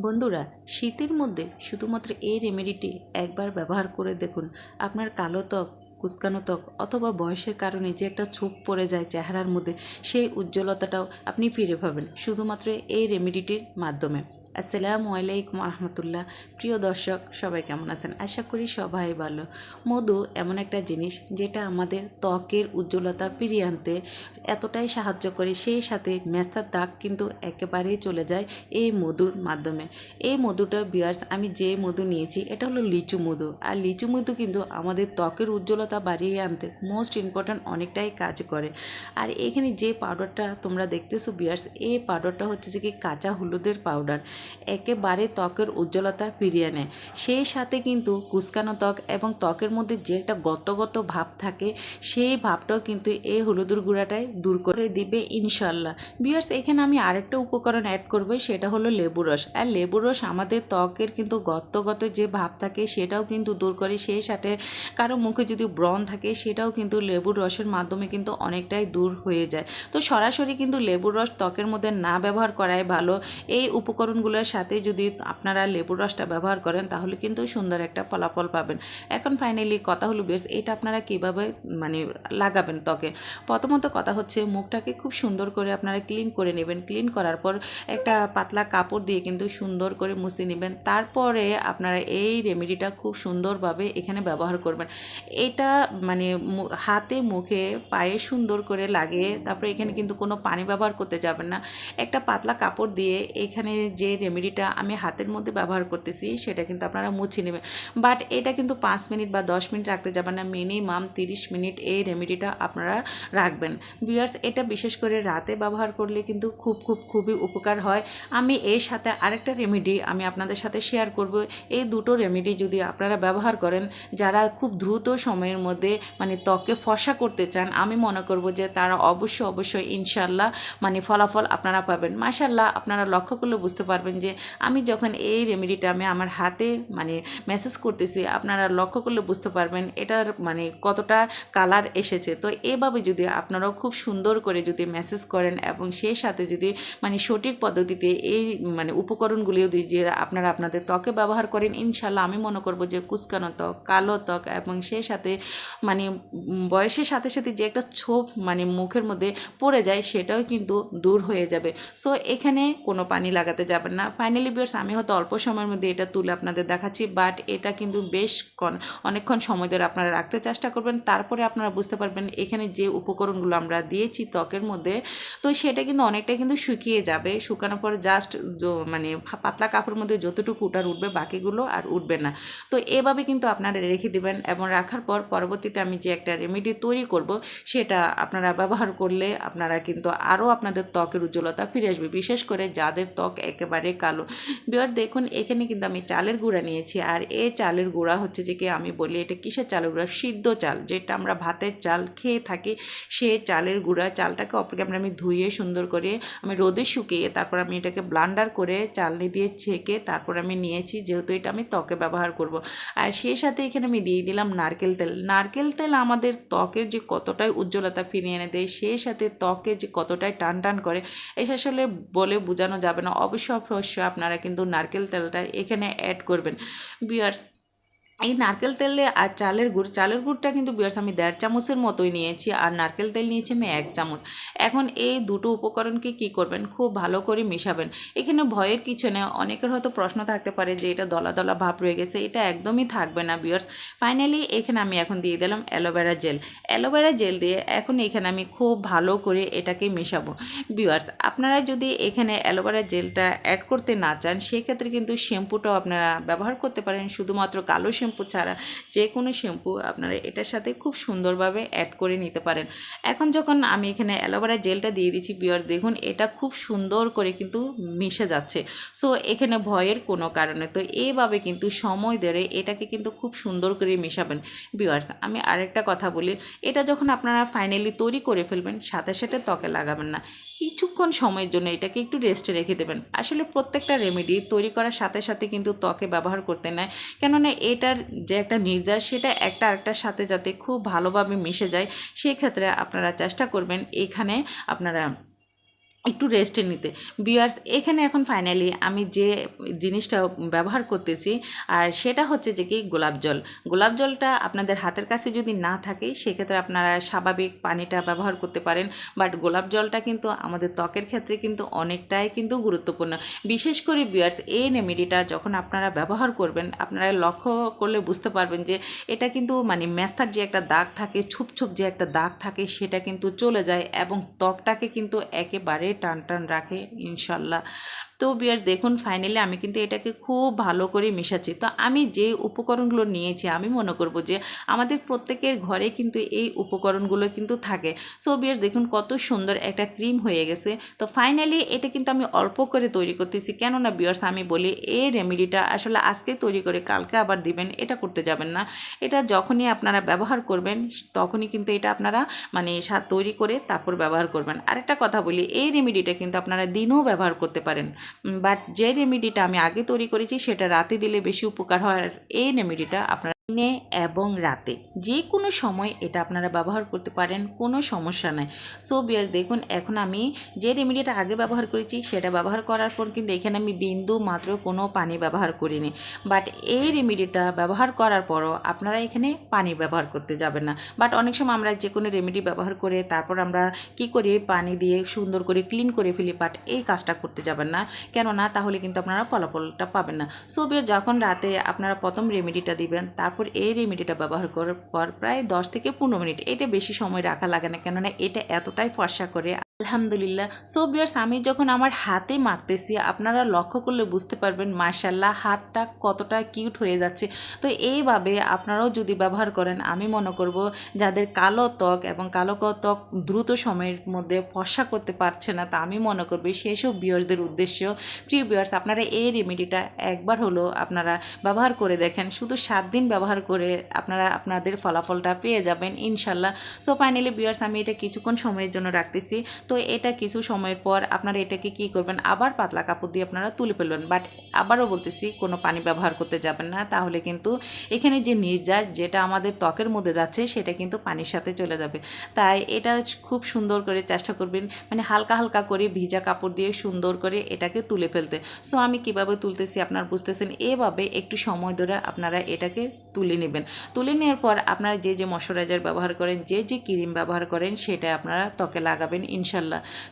বন্ধুরা, শীতের মধ্যে শুধুমাত্র এই রেমেডিটি একবার ব্যবহার করে দেখুন। আপনার কালো ত্বক কুচকানো ত্বক অথবা বয়সের কারণে যে একটা ছোপ পড়ে যায় চেহারার মধ্যে, সেই উজ্জ্বলতাটাও আপনি ফিরে পাবেন শুধুমাত্র এই রেমেডিটির মাধ্যমে। আসসালামু আলাইকুম রহমতুল্লাহ প্রিয় দর্শক, সবাই কেমন আছেন? আশা করি সবাই ভালো। মধু এমন একটা জিনিস যেটা আমাদের ত্বকের উজ্জ্বলতা ফিরিয়ে আনতে এতটাই সাহায্য করে, সেই সাথে মেস্তার দাগ কিন্তু একেবারেই চলে যায় এই মধুর মাধ্যমে। এই মধুটা বিয়ার্স আমি যে মধু নিয়েছি, এটা হলো লিচু মধু। আর লিচু মধু কিন্তু আমাদের ত্বকের উজ্জ্বলতা বাড়িয়ে আনতে মোস্ট ইম্পর্ট্যান্ট অনেকটাই কাজ করে। আর এখানে যে পাউডারটা তোমরা দেখতেছো বিয়ার্স এই পাউডারটা হচ্ছে যে কি কাঁচা হলুদের পাউডার একেবারে ত্বকের উজ্জ্বলতা ফিরিয়ে আনে সেই সাথে কিন্তু কুচকানো ত্বক এবং ত্বকের মধ্যে যে একটা গত গত ভাব থাকে, সেই ভাবটাও কিন্তু এই হলুদের গুঁড়াটাই দূর করে দিবে ইনশাল্লাহ বিয়ার্স এখানে আমি আরেকটা উপকরণ অ্যাড করব, সেটা হলো লেবু রস। আর লেবু রস আমাদের ত্বকের কিন্তু গত গত যে ভাব থাকে, সেটাও কিন্তু দূর করে, সেই সাথে কারও মুখে যদি ব্রণ থাকে, সেটাও কিন্তু লেবুর রসের মাধ্যমে কিন্তু অনেকটাই দূর হয়ে যায়। তো সরাসরি কিন্তু লেবুর রস ত্বকের মধ্যে না ব্যবহার করাই ভালো। এই উপকরণগুলোর সাথে যদি আপনারা লেবুর রসটা ব্যবহার করেন, তাহলে কিন্তু সুন্দর একটা ফলাফল পাবেন। এখন ফাইনালি কথা হলো বেশ এটা আপনারা কীভাবে মানে লাগাবেন ত্বকে? প্রথমত কথা হচ্ছে, মুখটাকে খুব সুন্দর করে আপনারা ক্লিন করে নেবেন। ক্লিন করার পর একটা পাতলা কাপড় দিয়ে কিন্তু সুন্দর করে মুছে নেবেন। তারপরে আপনারা এই রেমেডিটা খুব সুন্দরভাবে এখানে ব্যবহার করবেন। এটা মানে হাতে, মুখে, পায়ে সুন্দর করে লাগিয়ে তারপরে এখানে কিন্তু কোনো পানি ব্যবহার করতে যাবেন না। একটা পাতলা কাপড় দিয়ে এখানে যে রেমেডিটা আমি হাতের মধ্যে ব্যবহার করতেছি, সেটা কিন্তু আপনারা মুছে নেবেন। বাট এটা কিন্তু পাঁচ মিনিট বা দশ মিনিট রাখতে যাবেন না মিনিমাম তিরিশ মিনিট এই রেমেডিটা আপনারা রাখবেন। বিয়ার্স এটা বিশেষ করে রাতে ব্যবহার করলে কিন্তু খুব খুব, খুবই উপকার হয়। আমি এর সাথে আরেকটা রেমেডি আমি আপনাদের সাথে শেয়ার করব। এই দুটো রেমেডি যদি আপনারা ব্যবহার করেন, যারা খুব দ্রুত সময়ের মধ্যে মানে ত্বকে ফসা করতে চান, আমি মনে করব যে তারা অবশ্যই অবশ্যই ইনশাল্লাহ মানে ফলাফল আপনারা পাবেন। মাশাল্লাহ আপনারা লক্ষ্য করলে বুঝতে পারবেন যে আমি যখন এই রেমেডিটা আমি আমার হাতে মানে মেসেজ করতেছি, আপনারা লক্ষ্য করলে বুঝতে পারবেন এটার মানে কতটা কালার এসেছে। তো এভাবে যদি আপনারাও খুব সুন্দর করে যদি মেসেজ করেন এবং সেই সাথে যদি মানে সঠিক পদ্ধতিতে এই মানে উপকরণগুলি যদি যে আপনারা আপনাদের ত্বকে ব্যবহার করেন ইনশাল্লাহ আমি মনে করব যে কুচকানো ত্বক, কালো ত্বক এবং সেই সাথে মানে বয়সের সাথে সাথে যে একটা ছোপ মানে মুখের মধ্যে পড়ে যায় সেটাও কিন্তু দূর হয়ে যাবে। সো এখানে কোনো পানি লাগাতে যাবেন না। ফাইনালি বিয়ার্স আমি হয়তো অল্প সময়ের মধ্যে এটা তুলে আপনাদের দেখাচ্ছি বাট এটা কিন্তু বেশ কন- অনেকক্ষণ সময় ধরে আপনারা রাখতে চেষ্টা করবেন। তারপরে আপনারা বুঝতে পারবেন এখানে যে উপকরণগুলো আমরা দিয়েছি ত্বকের মধ্যে, তো সেটা কিন্তু অনেকটাই কিন্তু শুকিয়ে যাবে। শুকানোর পর জাস্ট মানে পাতলা কাপড়ের মধ্যে যতটুকু উঠার উঠবে, বাকিগুলো আর উঠবে না। তো এভাবে কিন্তু আপনারা রেখে দিবেন এবং রাখার পর পরবর্তীতে আমি যে একটা রেমেডি তৈরি করব, সেটা আপনারা ব্যবহার করলে আপনারা কিন্তু আরও আপনাদের ত্বকের উজ্জ্বলতা ফিরে আসবে। বিশেষ করে যাদের ত্বক একেবারে কালো। বিয়ার দেখুন, এখানে কিন্তু আমি চালের গুঁড়া নিয়েছি। আর এই চালের গুঁড়া হচ্ছে যে কি আমি বলি, এটা কিসের চালের গুঁড়া? সিদ্ধ চাল, যেটা আমরা ভাতের চাল খেয়ে থাকি, সে চালের গুঁড়া, চালটাকে অপরকে আমরা আমি ধুয়ে সুন্দর করে আমি রোদে শুকিয়ে তারপর আমি এটাকে ব্লান্ডার করে চালনি দিয়ে ছেঁকে তারপর আমি নিয়েছি, যেহেতু এটা আমি ত্বকে ব্যবহার করব। আর সেই সাথে এখানে আমি দিয়ে দিলাম নারকেল তেল। নারকেল তেল আমাদের ত্বকের যে কতটাই উজ্জ্বলতা ফিরিয়ে এনে দেয়, সেই সাথে ত্বকে যে কতটাই টান টান করে এটা আসলে বলে বোঝানো যাবে না। অবশ্যই অবশ্যই আপনারা কিন্তু নারকেল তেলটা এখানে অ্যাড করবেন। বিয়ার্স এই নারকেল তেলে আর চালের গুড়, চালের গুড়টা কিন্তু বিয়ার্স আমি দেড় চামচের মতোই নিয়েছি আর নারকেল তেল নিয়েছি আমি এক চামচ। এখন এই দুটো উপকরণকে কি করবেন? খুব ভালো করে মেশাবেন। এখানে ভয়ের কিছু নেই। অনেকের হয়তো প্রশ্ন থাকতে পারে যে এটা দলা দলা ভাব রয়ে গেছে। এটা একদমই থাকবে না বিয়ার্স। ফাইনালি এখানে আমি এখন দিয়ে দিলাম অ্যালোভেরা জেল। অ্যালোভেরা জেল দিয়ে এখন এখানে আমি খুব ভালো করে এটাকে মেশাবো। বিয়ার্স, আপনারা যদি এখানে অ্যালোভেরা জেলটা অ্যাড করতে না চান, সেক্ষেত্রে কিন্তু শ্যাম্পুটাও আপনারা ব্যবহার করতে পারেন। শুধুমাত্র কালো শ্যাম্পু ছাড়া যে কোনো শ্যাম্পু আপনারা এটার সাথে খুব সুন্দরভাবে অ্যাড করে নিতে পারেন। এখন যখন আমি এখানে অ্যালোভেরা জেলটা দিয়ে দিচ্ছি বিয়ার্স দেখুন এটা খুব সুন্দর করে কিন্তু মিশে যাচ্ছে। সো এখানে ভয়ের কোনো কারণে। তো এইভাবে কিন্তু সময় ধরে এটাকে কিন্তু খুব সুন্দর করে মেশাবেন বিয়ার্স আমি আরেকটা কথা বলি, এটা যখন আপনারা ফাইনালি তৈরি করে ফেলবেন, সাথে সাথে ত্বকে লাগাবেন না। কিছুক্ষণ সময়ের জন্য এটাকে একটু রেস্টে রেখে দেবেন। আসলে প্রত্যেকটা রেমেডি তৈরি করার সাথে সাথে কিন্তু ত্বকে ব্যবহার করতে নেয়। কেননা, এটার যে একটা নির্যাস সেটা একটা আরেকটার সাথে যাতে খুব ভালোভাবে মিশে যায়, সেক্ষেত্রে আপনারা চেষ্টা করবেন এখানে আপনারা একটু রেস্টে নিতে। বিয়ার্স এখানে এখন ফাইনালি আমি যে জিনিসটা ব্যবহার করতেছি, আর সেটা হচ্ছে যে কি গোলাপ জল। গোলাপ জলটা আপনাদের হাতের কাছে যদি না থাকে, সেক্ষেত্রে আপনারা স্বাভাবিক পানিটা ব্যবহার করতে পারেন। বাট গোলাপ জলটা কিন্তু আমাদের ত্বকের ক্ষেত্রে কিন্তু অনেকটাই কিন্তু গুরুত্বপূর্ণ। বিশেষ করে বিয়ার্স এই রেমেডিটা যখন আপনারা ব্যবহার করবেন, আপনারা লক্ষ্য করলে বুঝতে পারবেন যে এটা কিন্তু মানে ম্যাস্তার যে একটা দাগ থাকে ছুপ ছুপ যে একটা দাগ থাকে, সেটা কিন্তু চলে যায় এবং ত্বকটাকে কিন্তু একেবারে টান টান রাখে, ইনশাল্লাহ। তো বিয়ার দেখুন ফাইনালি আমি কিন্তু এটাকে খুব ভালো করে মিশাচ্ছি। তো আমি যে উপকরণগুলো নিয়েছি, আমি মনে করব যে আমাদের প্রত্যেকের ঘরে কিন্তু এই উপকরণগুলো কিন্তু থাকে। সো বিয়ার দেখুন, কত সুন্দর একটা ক্রিম হয়ে গেছে। তো ফাইনালি এটা কিন্তু আমি অল্প করে তৈরি করতেছি। কেননা বিয়ার্স, আমি বলি এই রেমেডিটা আসলে আজকে তৈরি করে কালকে আবার দিবেন, এটা করতে যাবেন না। এটা যখনই আপনারা ব্যবহার করবেন, তখনই কিন্তু এটা আপনারা মানে তৈরি করে তারপর ব্যবহার করবেন। আরেকটা কথা বলি, এই রেমেডিটা কিন্তু আপনারা দিনও ব্যবহার করতে পারেন। বাট যে রেমেডিটা আমি আগে তৈরি করেছি, সেটা রাতে দিলে বেশি উপকার হয়। আর এই রেমেডিটা আপনারা দিনে এবং রাতে। যে কোনো সময় এটা আপনারা ব্যবহার করতে পারেন, কোনো সমস্যা নাই। সো বিয়ার দেখুন, এখন আমি যে রেমেডিটা আগে ব্যবহার করেছি, সেটা ব্যবহার করার পর কিন্তু এখানে আমি বিন্দু মাত্র কোনো পানি ব্যবহার করিনি। বাট এই রেমেডিটা ব্যবহার করার পরও আপনারা এখানে পানি ব্যবহার করতে যাবেন না। বাট অনেক সময় আমরা যে কোনো রেমেডি ব্যবহার করে তারপর আমরা কি করি, পানি দিয়ে সুন্দর করে ক্লিন করে ফেলি বাট এই কাজটা করতে যাবেন না। কেননা, তাহলে কিন্তু আপনারা ফলাফলটা পাবেন না। সো বিয়ার যখন রাতে আপনারা প্রথম রেমেডিটা দিবেন, তারপর এই রেমেডিটা ব্যবহার করার পর প্রায় দশ থেকে পনেরো মিনিট। এটা বেশি সময় রাখা লাগে না কেননা এটা এতটাই ফর্সা করে আলহামদুলিল্লাহ। সো বিয়ার্স আমি যখন আমার হাতে মারতেছি, আপনারা লক্ষ্য করলে বুঝতে পারবেন মার্শাল্লাহ হাতটা কতটা কিউট হয়ে যাচ্ছে। তো, এইভাবে আপনারাও যদি ব্যবহার করেন, আমি মনে করব যাদের কালো ত্বক এবং কালো ত্বক দ্রুত সময়ের মধ্যে ফর্সা করতে পারছে না, তা আমি মনে করব সেসব বিয়ার্সদের উদ্দেশ্য। প্রিয় বিয়ার্স আপনারা এই রেমেডিটা একবার হলো আপনারা ব্যবহার করে দেখেন। শুধু সাত দিন ব্যবহার করে আপনারা আপনাদের ফলাফলটা পেয়ে যাবেন ইনশাল্লাহ সো ফাইনালি বিয়ার্স আমি এটা কিছুক্ষণ সময়ের জন্য রাখতেছি। তো এটা কিছু সময়ের পর আপনারা এটাকে কি করবেন? আবার পাতলা কাপড় দিয়ে আপনারা তুলে ফেলবেন। বাট আবারও বলতেছি, কোনো পানি ব্যবহার করতে যাবেন না। তাহলে কিন্তু এখানে যে নির্যাস যেটা আমাদের ত্বকের মধ্যে যাচ্ছে, সেটা কিন্তু পানির সাথে চলে যাবে। তাই এটা খুব সুন্দর করে চেষ্টা করবেন মানে হালকা হালকা করে ভিজা কাপড় দিয়ে সুন্দর করে এটাকে তুলে ফেলতে। সো আমি কীভাবে তুলতেছি আপনারা বুঝতেছেন? এভাবে একটু সময় ধরে আপনারা এটাকে তুলে নেবেন। তুলে নেওয়ার পর আপনারা যে যে ময়শ্চারাইজার ব্যবহার করেন, যে যে ক্রিম ব্যবহার করেন, সেটা আপনারা ত্বকে লাগাবেন ইনশাল্লাহ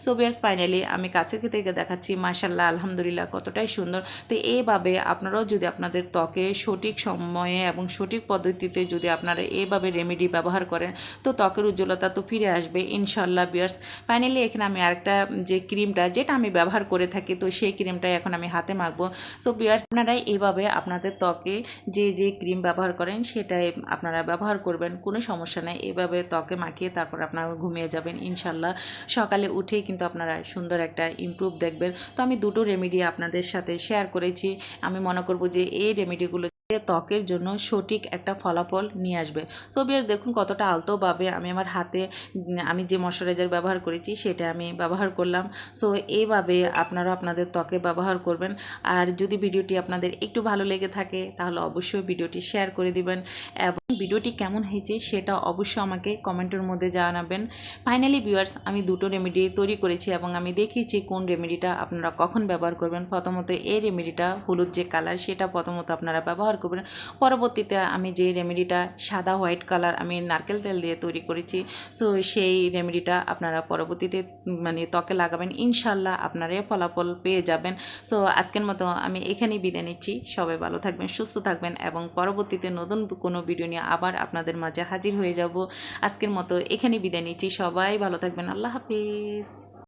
সো বিয়ার্স ফাইনালি আমি কাছে থেকে দেখাচ্ছি মাশাল্লাহ আলহামদুলিল্লাহ কতটাই সুন্দর। তো এইভাবে আপনারাও যদি আপনাদের ত্বকে সঠিক সময়ে এবং সঠিক পদ্ধতিতে যদি আপনারা এইভাবে রেমেডি ব্যবহার করেন, তো ত্বকের উজ্জ্বলতা তো ফিরে আসবে ইনশাল্লাহ বিয়ার্স ফাইনালি এখানে আমি আরেকটা যে ক্রিমটা যেটা আমি ব্যবহার করে থাকি, তো সেই ক্রিমটাই এখন আমি হাতে মাখবো। সো বিয়ার্স আপনারাই এইভাবে আপনাদের ত্বকে যে যে ক্রিম ব্যবহার করেন, সেটাই আপনারা ব্যবহার করবেন, কোনো সমস্যা নেই। এভাবে ত্বকে মাখিয়ে তারপর আপনারা ঘুমিয়ে যাবেন ইনশাল্লাহ সকালে উঠেই কিন্তু আপনারা সুন্দর একটা ইমপ্রুভ দেখবেন। তো আমি দুটো রেমেডি আপনাদের সাথে শেয়ার করেছি। আমি মনে করব যে এই রেমেডিগুলো ত্বকের জন্য সঠিক একটা ফলাফল নিয়ে আসবে। বিয়ার দেখুন কতটা আলতোভাবে আমি আমার হাতে, আমি যে ময়শ্চারাইজার ব্যবহার করেছি সেটা আমি ব্যবহার করলাম। সো এইভাবে আপনারা আপনাদের ত্বকে ব্যবহার করবেন। আর যদি ভিডিওটি আপনাদের একটু ভালো লেগে থাকে, তাহলে অবশ্যই ভিডিওটি শেয়ার করে দিবেন। এবং ভিডিওটি কেমন হয়েছে সেটা অবশ্যই আমাকে কমেন্টের মধ্যে জানাবেন। ফাইনালি ভিউয়ার্স আমি দুটো রেমেডি তৈরি করেছি এবং আমি দেখিয়েছি কোন রেমেডিটা আপনারা কখন ব্যবহার করবেন। প্রথমত, এই রেমেডিটা হলুদ যে কালার সেটা প্রথমত আপনারা ব্যবহার করবেন। পরবর্তীতে, আমি যে রেমেডিটা সাদা হোয়াইট কালার আমি নারকেল তেল দিয়ে তৈরি করেছি সো সেই রেমেডিটা আপনারা পরবর্তীতে মানে ত্বকে লাগাবেন। ইনশাল্লাহ আপনারা ফলাফল পেয়ে যাবেন। সো আজকের মতো আমি এখানেই বিদায় নিচ্ছি। সবাই ভালো থাকবেন, সুস্থ থাকবেন এবং পরবর্তীতে নতুন কোনো ভিডিও নিয়ে আবার আপনাদের মাঝে হাজির হয়ে যাব। আজকের মতো এখানে বিদায় নিচ্ছি। সবাই ভালো থাকবেন। আল্লাহ হাফিজ।